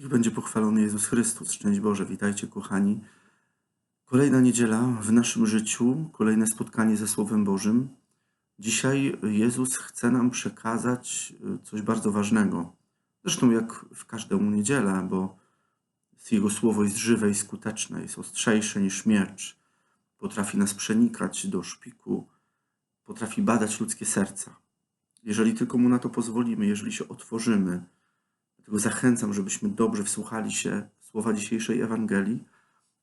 Niech będzie pochwalony Jezus Chrystus. Szczęść Boże, witajcie kochani. Kolejna niedziela w naszym życiu, kolejne spotkanie ze Słowem Bożym. Dzisiaj Jezus chce nam przekazać y, coś bardzo ważnego. Zresztą jak w każdą niedzielę, bo Jego Słowo jest żywe i skuteczne, jest ostrzejsze niż miecz. Potrafi nas przenikać do szpiku, potrafi badać ludzkie serca. Jeżeli tylko Mu na to pozwolimy, jeżeli się otworzymy, Dlatego zachęcam, żebyśmy dobrze wsłuchali się w słowa dzisiejszej Ewangelii,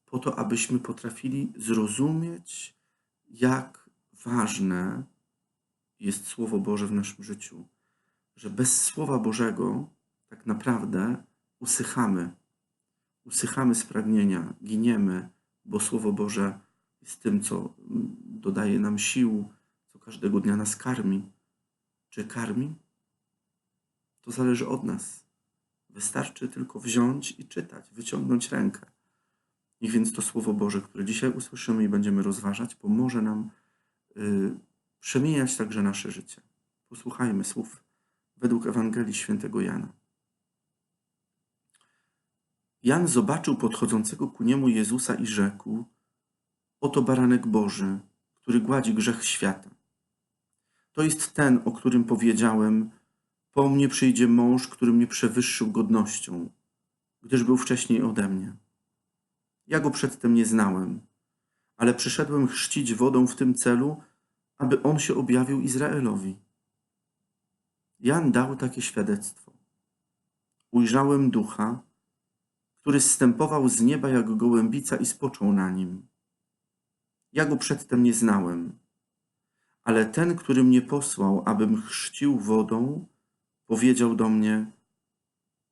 po to, abyśmy potrafili zrozumieć, jak ważne jest Słowo Boże w naszym życiu. Że bez Słowa Bożego tak naprawdę usychamy. Usychamy z pragnienia, giniemy, bo Słowo Boże jest tym, co dodaje nam sił, co każdego dnia nas karmi. Czy karmi? To zależy od nas. Wystarczy tylko wziąć i czytać, wyciągnąć rękę. Niech więc to Słowo Boże, które dzisiaj usłyszymy i będziemy rozważać, pomoże nam y, także nasze życie. Posłuchajmy słów według Ewangelii świętego Jana. Jan zobaczył podchodzącego ku niemu Jezusa i rzekł: Oto baranek Boży, który gładzi grzech świata. To jest ten, o którym powiedziałem, po mnie przyjdzie mąż, który mnie przewyższył godnością, gdyż był wcześniej ode mnie. Ja go przedtem nie znałem, ale przyszedłem chrzcić wodą w tym celu, aby on się objawił Izraelowi. Jan dał takie świadectwo. Ujrzałem ducha, który zstępował z nieba jak gołębica i spoczął na nim. Ja go przedtem nie znałem, ale ten, który mnie posłał, abym chrzcił wodą, powiedział do mnie: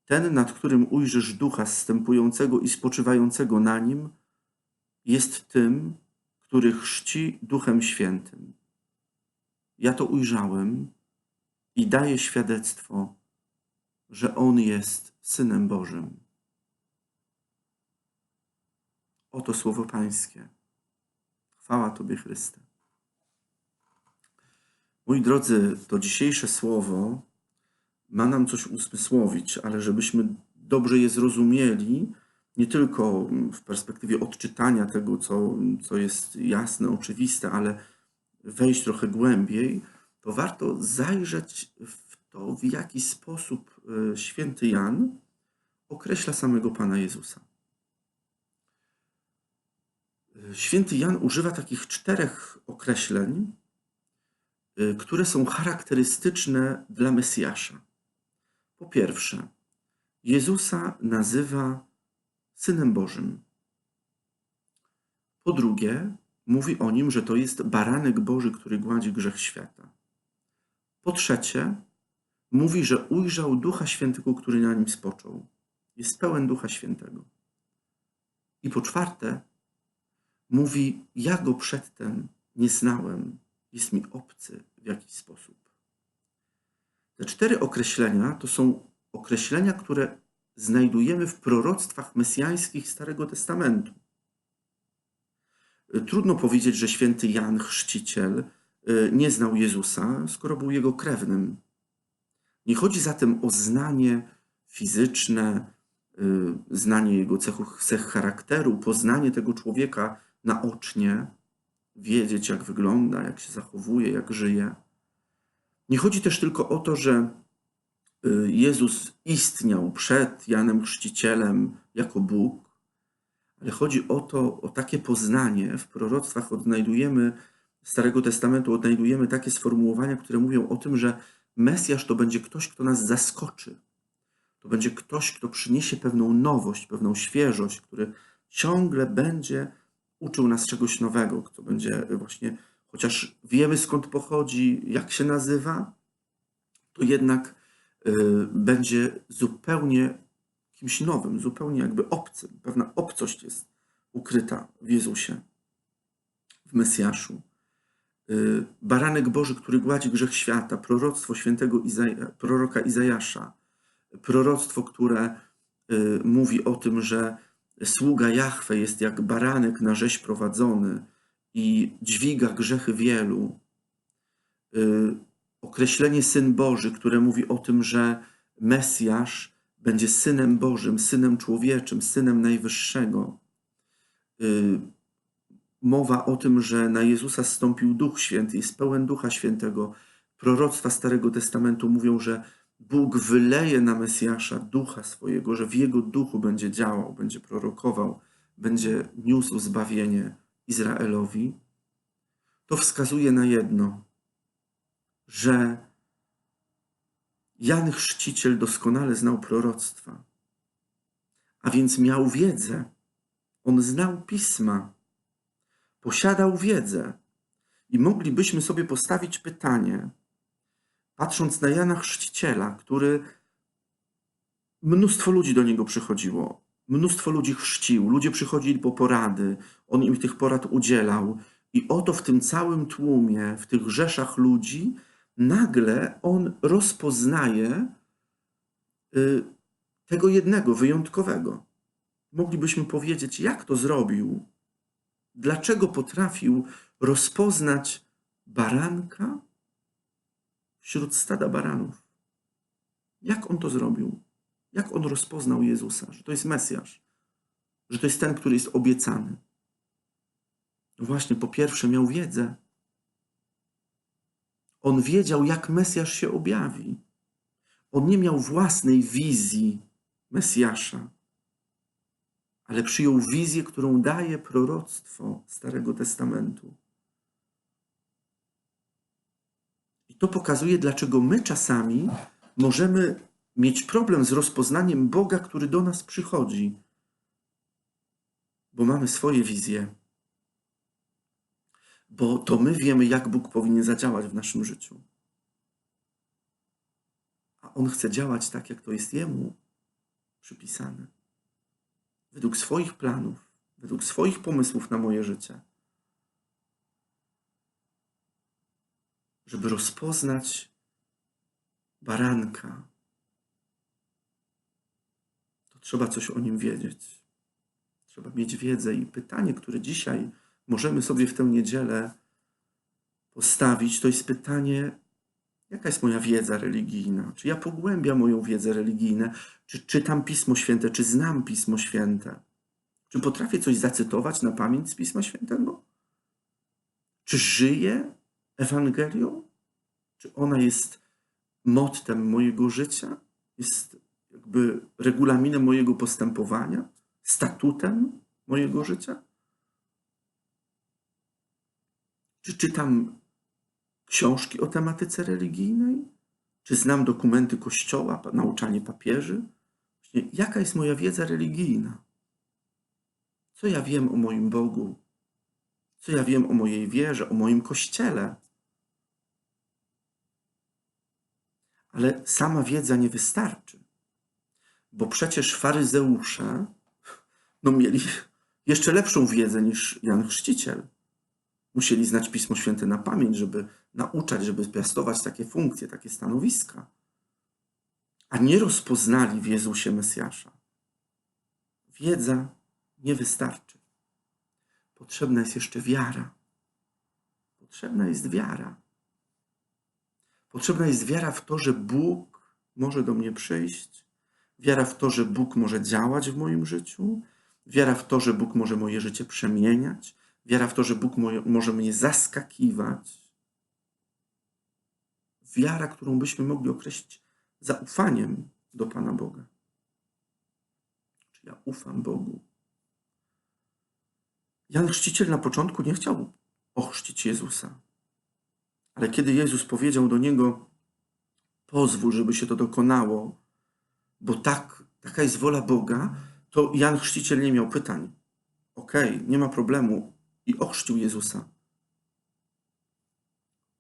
Ten, nad którym ujrzysz ducha zstępującego i spoczywającego na nim, jest tym, który chrzci duchem świętym. Ja to ujrzałem i daję świadectwo, że on jest synem Bożym. Oto słowo Pańskie. Chwała Tobie, Chryste. Moi drodzy, to dzisiejsze słowo ma nam coś uzmysłowić, ale żebyśmy dobrze je zrozumieli, nie tylko w perspektywie odczytania tego, co, co jest jasne, oczywiste, ale wejść trochę głębiej, to warto zajrzeć w to, w jaki sposób e, święty Jan określa samego Pana Jezusa. E, święty Jan używa takich czterech określeń, e, które są charakterystyczne dla Mesjasza. Po pierwsze, Jezusa nazywa Synem Bożym. Po drugie, mówi o nim, że to jest baranek Boży, który gładzi grzech świata. Po trzecie, mówi, że ujrzał Ducha Świętego, który na nim spoczął. Jest pełen Ducha Świętego. I po czwarte, mówi: Ja go przedtem nie znałem, jest mi obcy w jakiś sposób. Te cztery określenia to są określenia, które znajdujemy w proroctwach mesjańskich Starego Testamentu. Trudno powiedzieć, że święty Jan Chrzciciel y, nie znał Jezusa, skoro był jego krewnym. Nie chodzi zatem o znanie fizyczne, y, znanie jego cech charakteru, poznanie tego człowieka naocznie, wiedzieć jak wygląda, jak się zachowuje, jak żyje. Nie chodzi też tylko o to, że y, Jezus istniał przed Janem Chrzcicielem jako Bóg, ale chodzi o to, o takie poznanie. W proroctwach odnajdujemy, Starego Testamentu odnajdujemy takie sformułowania, które mówią o tym, że Mesjasz to będzie ktoś, kto nas zaskoczy. To będzie ktoś, kto przyniesie pewną nowość, pewną świeżość, który ciągle będzie uczył nas czegoś nowego, kto będzie właśnie chociaż wiemy skąd pochodzi, jak się nazywa, to jednak y, będzie zupełnie kimś nowym, zupełnie jakby obcym. Pewna obcość jest ukryta w Jezusie, w Mesjaszu. Y, baranek Boży, który gładzi grzech świata, proroctwo świętego Izaja, proroka Izajasza, proroctwo, które y, mówi o tym, że sługa Jahwe jest jak baranek na rzeź prowadzony, i dźwiga grzechy wielu. Y, określenie Syn Boży, które mówi o tym, że Mesjasz będzie synem Bożym, synem człowieczym, synem Najwyższego. Y, Mowa o tym, że na Jezusa zstąpił Duch Święty, jest pełen Ducha Świętego. Proroctwa Starego Testamentu mówią, że Bóg wyleje na Mesjasza ducha swojego, że w jego duchu będzie działał, będzie prorokował, będzie niósł zbawienie Izraelowi. To wskazuje na jedno, że Jan Chrzciciel doskonale znał proroctwa, a więc miał wiedzę. On znał pisma, posiadał wiedzę. I moglibyśmy sobie postawić pytanie, patrząc na Jana Chrzciciela, który mnóstwo ludzi do niego przychodziło, mnóstwo ludzi chrzcił, ludzie przychodzili po porady, on im tych porad udzielał. I oto w tym całym tłumie, w tych rzeszach ludzi, nagle on rozpoznaje y, tego jednego, wyjątkowego. Moglibyśmy powiedzieć, jak to zrobił, dlaczego potrafił rozpoznać baranka wśród stada baranów. Jak on to zrobił? Jak on rozpoznał Jezusa, że to jest Mesjasz, że to jest ten, który jest obiecany? No właśnie, po pierwsze, miał wiedzę. On wiedział, jak Mesjasz się objawi. On nie miał własnej wizji Mesjasza, ale przyjął wizję, którą daje proroctwo Starego Testamentu. I to pokazuje, dlaczego my czasami możemy mieć problem z rozpoznaniem Boga, który do nas przychodzi, bo mamy swoje wizje, bo to my wiemy, jak Bóg powinien zadziałać w naszym życiu. A On chce działać tak, jak to jest Jemu przypisane. Według swoich planów, według swoich pomysłów na moje życie. Żeby rozpoznać baranka, trzeba coś o nim wiedzieć. Trzeba mieć wiedzę i pytanie, które dzisiaj możemy sobie w tę niedzielę postawić, to jest pytanie, jaka jest moja wiedza religijna? Czy ja pogłębiam moją wiedzę religijną? Czy czytam Pismo Święte? Czy znam Pismo Święte? Czy potrafię coś zacytować na pamięć z Pisma Świętego? Czy żyję Ewangelią? Czy ona jest mottem mojego życia? Jest jakby regulaminem mojego postępowania? Statutem mojego życia? Czy czytam książki o tematyce religijnej? Czy znam dokumenty Kościoła, nauczanie papieży? Jaka jest moja wiedza religijna? Co ja wiem o moim Bogu? Co ja wiem o mojej wierze, o moim Kościele? Ale sama wiedza nie wystarczy, bo przecież faryzeusze no, mieli jeszcze lepszą wiedzę niż Jan Chrzciciel. Musieli znać Pismo Święte na pamięć, żeby nauczać, żeby piastować takie funkcje, takie stanowiska. A nie rozpoznali w Jezusie Mesjasza. Wiedza nie wystarczy. Potrzebna jest jeszcze wiara. Potrzebna jest wiara. Potrzebna jest wiara w to, że Bóg może do mnie przyjść, wiara w to, że Bóg może działać w moim życiu, wiara w to, że Bóg może moje życie przemieniać, wiara w to, że Bóg może mnie zaskakiwać. Wiara, którą byśmy mogli określić zaufaniem do Pana Boga. Czy ja ufam Bogu? Jan Chrzciciel na początku nie chciał ochrzcić Jezusa. Ale kiedy Jezus powiedział do niego: Pozwól, żeby się to dokonało, bo tak, taka jest wola Boga, to Jan Chrzciciel nie miał pytań. Okej, okay, nie ma problemu. I ochrzcił Jezusa.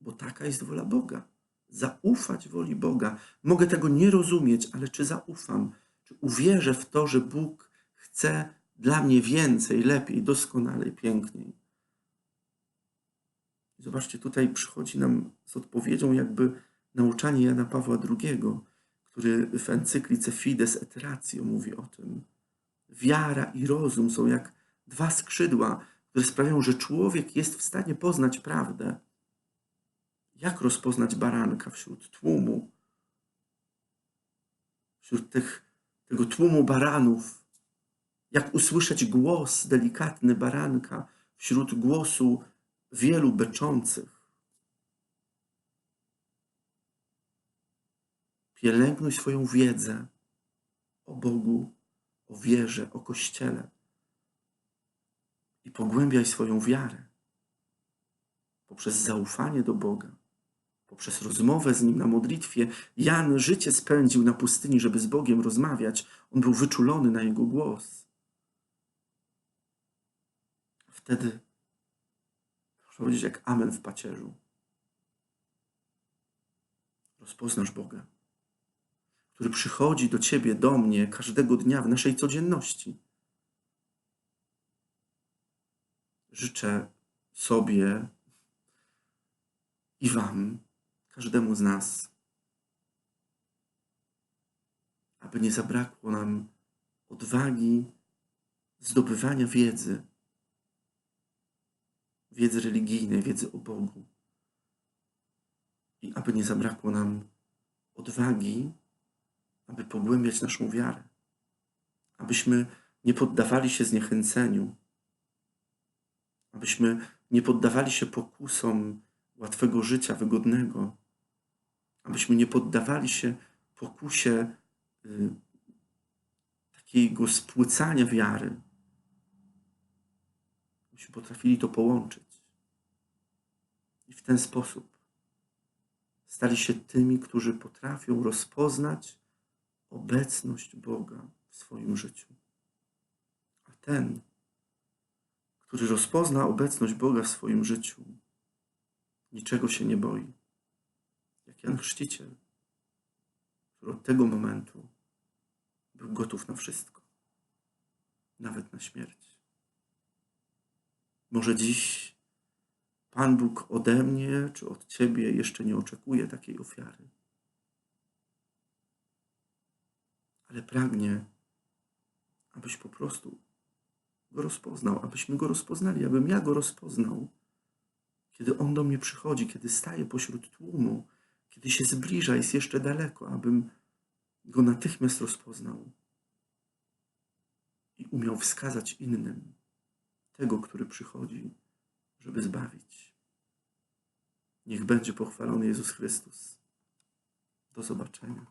Bo taka jest wola Boga. Zaufać woli Boga. Mogę tego nie rozumieć, ale czy zaufam? Czy uwierzę w to, że Bóg chce dla mnie więcej, lepiej, doskonalej, piękniej? Zobaczcie, tutaj przychodzi nam z odpowiedzią jakby nauczanie Jana Pawła II, który w encyklice Fides et Ratio mówi o tym. Wiara i rozum są jak dwa skrzydła, które sprawiają, że człowiek jest w stanie poznać prawdę. Jak rozpoznać baranka wśród tłumu, wśród tych tego tłumu baranów, jak usłyszeć głos delikatny baranka wśród głosu wielu beczących. Pielęgnuj swoją wiedzę o Bogu, o wierze, o Kościele i pogłębiaj swoją wiarę poprzez zaufanie do Boga, poprzez rozmowę z Nim na modlitwie. Jan życie spędził na pustyni, żeby z Bogiem rozmawiać. On był wyczulony na Jego głos. Wtedy, można powiedzieć, jak amen w pacierzu. Rozpoznasz Boga, który przychodzi do Ciebie, do mnie każdego dnia w naszej codzienności. Życzę sobie i Wam, każdemu z nas, aby nie zabrakło nam odwagi zdobywania wiedzy, wiedzy religijnej, wiedzy o Bogu. I aby nie zabrakło nam odwagi, aby pogłębiać naszą wiarę, abyśmy nie poddawali się zniechęceniu, abyśmy nie poddawali się pokusom łatwego życia, wygodnego, abyśmy nie poddawali się pokusie y, takiego spłycania wiary, abyśmy potrafili to połączyć. I w ten sposób stali się tymi, którzy potrafią rozpoznać obecność Boga w swoim życiu. A ten, który rozpozna obecność Boga w swoim życiu, niczego się nie boi. Jak Jan Chrzciciel, który od tego momentu był gotów na wszystko, nawet na śmierć. Może dziś Pan Bóg ode mnie czy od Ciebie jeszcze nie oczekuje takiej ofiary, ale pragnie, abyś po prostu go rozpoznał, abyśmy go rozpoznali, abym ja go rozpoznał kiedy On do mnie przychodzi, kiedy staje pośród tłumu, kiedy się zbliża, jest jeszcze daleko, abym Go natychmiast rozpoznał i umiał wskazać innym tego, który przychodzi, żeby zbawić. Niech będzie pochwalony Jezus Chrystus. Do zobaczenia.